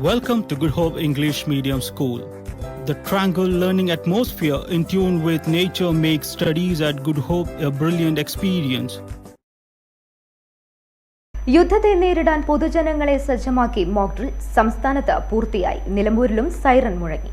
Welcome to Good Hope English Medium School. The tranquil learning atmosphere in tune with nature makes studies at Good Hope a brilliant experience. യുദ്ധത്തെ നേരിടാൻ പൊതുജനങ്ങളെ സജ്ജമാക്കി mock drill സംസ്ഥാനത്ത് പൂർത്തിയായി നിലമ്പൂരിലും siren മുഴങ്ങി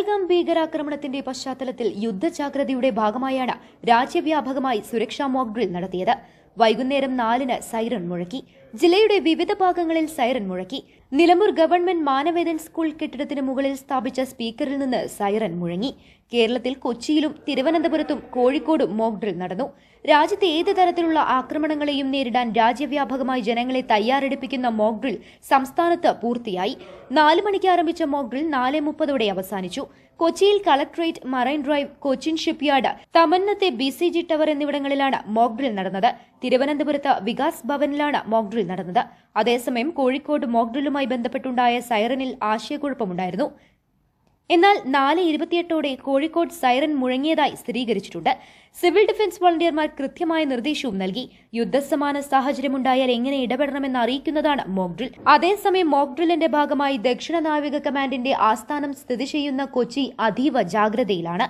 പഹൽഗാം ഭീകരാക്രമണത്തിന്റെ പശ്ചാത്തലത്തിൽ യുദ്ധജാഗ്രതയുടെ ഭാഗമായാണ് രാജ്യവ്യാപകമായി സുരക്ഷാ മോക്ഡ്രിൽ നടത്തിയത്. വൈകുന്നേരം നാലിന് സൈറൺ മുഴക്കി. ജില്ലയുടെ വിവിധ ഭാഗങ്ങളിൽ സൈറൻ മുഴക്കി. നിലമ്പൂർ ഗവൺമെന്റ് മാനവേദൻ സ്കൂൾ കെട്ടിടത്തിന് മുകളിൽ സ്ഥാപിച്ച സ്പീക്കറിൽ നിന്ന് സൈറൻ മുഴങ്ങി. കേരളത്തിൽ കൊച്ചിയിലും തിരുവനന്തപുരത്തും കോഴിക്കോടും മോക്ഡ്രിൽ നടന്നു. രാജ്യത്തെ ഏത് തരത്തിലുള്ള ആക്രമണങ്ങളെയും നേരിടാൻ രാജ്യവ്യാപകമായി ജനങ്ങളെ തയ്യാറെടുപ്പിക്കുന്ന മോക്ഡ്രിൽ സംസ്ഥാനത്ത് പൂർത്തിയായി. നാല് മണിക്ക് ആരംഭിച്ച മോക്ഡ്രിൽ നാല് മുപ്പതോടെ അവസാനിച്ചു. കൊച്ചിയിൽ collectorate marine drive Cochin shipyard തമന്നത്തെ B C G tower എന്നിവിടങ്ങളിലാണ് മോക്ഡ്രിൽ നടന്നത്. തിരുവനന്തപുരത്ത് വികാസ് ഭവനിലാണ് മോക്ക് ഡ്രിൽ നടന്നത്. അതേസമയം കോഴിക്കോട് മോക്ക് ഡ്രില്ലുമായി ബന്ധപ്പെട്ടുണ്ടായ സൈറനിൽ ആശയക്കുഴപ്പമുണ്ടായിരുന്നു. എന്നാൽ നാല് ഇരുപത്തിയെട്ടോടെ കോഴിക്കോട് സൈറൻ മുഴങ്ങിയതായി സ്ഥിരീകരിച്ചിട്ടുണ്ട്. സിവിൽ ഡിഫൻസ് വോളണ്ടിയർമാർ കൃത്യമായ നിർദ്ദേശവും നൽകി. യുദ്ധസമാന സാഹചര്യമുണ്ടായാൽ എങ്ങനെ ഇടപെടണമെന്ന് അറിയിക്കുന്നതാണ് മോക്ക് ഡ്രിൽ അതേസമയം മോക്ക് ഡ്രില്ലിന്റെ ഭാഗമായി ദക്ഷിണ നാവിക കമാൻഡിന്റെ ആസ്ഥാനം സ്ഥിതി ചെയ്യുന്ന കൊച്ചി അതീവ ജാഗ്രതയിലാണ്.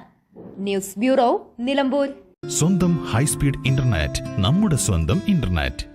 News bureau Nilambur. സ്വന്തം ഹൈസ്പീഡ് ഇന്റർനെറ്റ് നമ്മുടെ സ്വന്തം ഇന്റർനെറ്റ്.